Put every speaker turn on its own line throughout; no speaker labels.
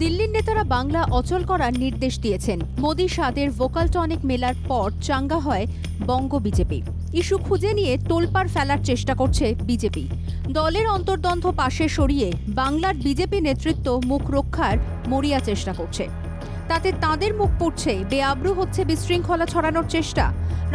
দিল্লির নেতারা বাংলা অচল করার নির্দেশ দিয়েছেন। মোদী সাদের ভোকাল টনিক মেলার পর চাঙ্গা হয় বঙ্গ বিজেপি। ইস্যু খুঁজে নিয়ে তোলপাড় ফেলার চেষ্টা করছে বিজেপি। দলের অন্তর্দ্বন্দ্ব পাশে সরিয়ে বাংলার বিজেপি নেতৃত্ব মুখ রক্ষার মরিয়া চেষ্টা করছে। তাতে তাদের মুখ পড়ছে, বেআব্রু হচ্ছে বিশৃঙ্খলা ছড়ানোর চেষ্টা।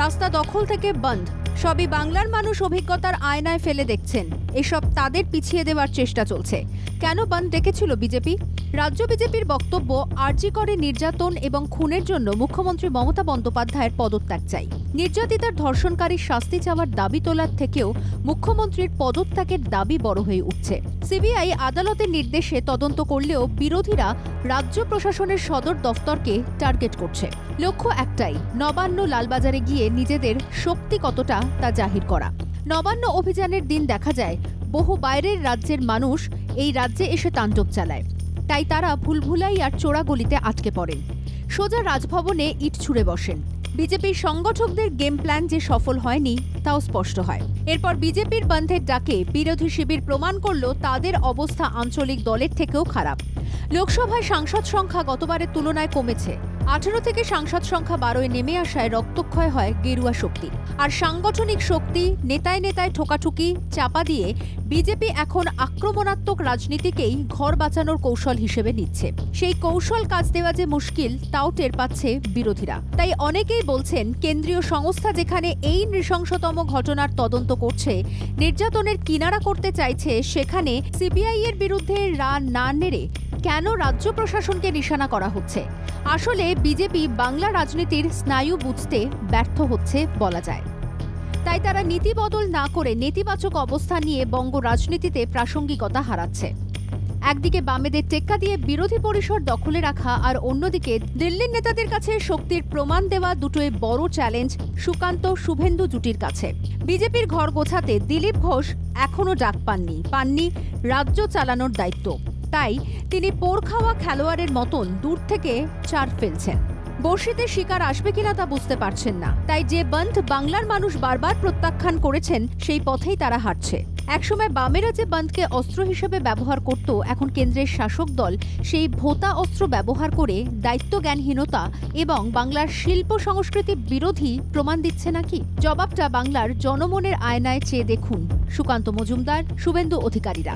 রাস্তা দখল থেকে বন্ধ সবই বাংলার মানুষ অভিজ্ঞতার আয়নায় ফেলে দেখছেন। এসব তাদের পিছিয়ে দেওয়ার চেষ্টা চলছে। কেন বন্ধ ডেকেছিল বিজেপি? রাজ্য বিজেপির বক্তব্য, আরজি করে নির্যাতন এবং খুনের জন্য মুখ্যমন্ত্রী মমতা বন্দ্যোপাধ্যায়ের পদত্যাগ চাই। নির্যাতিতার ধর্ষণকারীর শাস্তি চাওয়ার দাবি তোলার থেকেও মুখ্যমন্ত্রীর পদত্যাগের দাবি বড় হয়ে উঠছে। সিবিআই আদালতের নির্দেশে তদন্ত করলেও বিরোধীরা রাজ্য প্রশাসনের সদর দফতরকে টার্গেট করছে। লক্ষ্য একটাই, নবান্ন লালবাজারে গিয়ে নিজেদের শক্তি কতটা তা জাহির করা। নবান্ন অভিযানের দিন দেখা যায়, বহু বাইরের রাজ্যের মানুষ এই রাজ্যে এসে তাণ্ডব চালায়। তাই তারা ভুলভুলাই আর চোরাগলিতে আটকে পড়েন। সোজা রাজভবনে ইট ছুঁড়ে বসেন। বিজেপির সংগঠকদের গেম প্ল্যান যে সফল হয়নি, তাও স্পষ্ট হয়। এরপর বিজেপির বন্ধের ডাকে বিরোধী শিবির প্রমাণ করল তাদের অবস্থা আঞ্চলিক দলের থেকেও খারাপ। লোকসভায় সাংসদ সংখ্যা গতবারের তুলনায় কমেছে। আঠেরো থেকে সাংসদ সংখ্যা বারোয় নেমে আসায় রক্তক্ষয় হয় গেরুয়া শক্তি আর সাংগঠনিক শক্তি নেতায় নেতায় ঠোকাঠুকি চাপা দিয়ে বিজেপি এখন আক্রমণাত্মক রাজনীতিকেই ঘর বাঁচানোর কৌশল হিসেবে নিচ্ছে। সেই কৌশল কাজ দেওয়া যে মুশকিল, তাও টের পাচ্ছে বিরোধীরা। তাই অনেকেই বলছেন, কেন্দ্রীয় সংস্থা যেখানে এই নৃশংসতম ঘটনার তদন্ত করছে, নির্যাতনের কিনারা করতে চাইছে, সেখানে সিবিআই এর বিরুদ্ধে রা না নেড়ে কেন রাজ্য প্রশাসনকে নিশানা করা হচ্ছে? আসলে বিজেপি বাংলা রাজনীতির স্নায়ু বুঝতে ব্যর্থ হচ্ছে বলা যায়। তাই তারা নীতি বদল না করে নেতিবাচক অবস্থান নিয়ে বঙ্গ রাজনীতিতে প্রাসঙ্গিকতা হারাচ্ছে। একদিকে বামেদের টেক্কা দিয়ে বিরোধী পরিসর দখলে রাখা আর অন্যদিকে দিল্লির নেতাদের কাছে শক্তির প্রমাণ দেওয়া দুটোই বড় চ্যালেঞ্জ সুকান্ত শুভেন্দু জুটির কাছে। বিজেপির ঘর গোছাতে দিলীপ ঘোষ এখনও ডাক পাননি পাননি রাজ্য চালানোর দায়িত্ব। তাই তিনি পোর খাওয়া খেলোয়াড়ের মতন দূর থেকে চার ফেলছেন। বর্ষিতে শিকার আসবে কিনা তা বুঝতে পারছেন না। তাই যে বন্ধ বাংলার মানুষ বারবার প্রত্যাখ্যান করেছেন, সেই পথেই তারা হাঁটছে। একসময় বামেরা যে বন্ধকে অস্ত্র হিসেবে ব্যবহার করত, এখন কেন্দ্রের শাসক দল সেই ভোতা অস্ত্র ব্যবহার করে দায়িত্বজ্ঞানহীনতা এবং বাংলার শিল্প সংস্কৃতি বিরোধী প্রমাণ দিচ্ছে নাকি? জবাবটা বাংলার জনমনের আয়নায় চেয়ে দেখুন সুকান্ত মজুমদার, শুভেন্দু অধিকারীরা।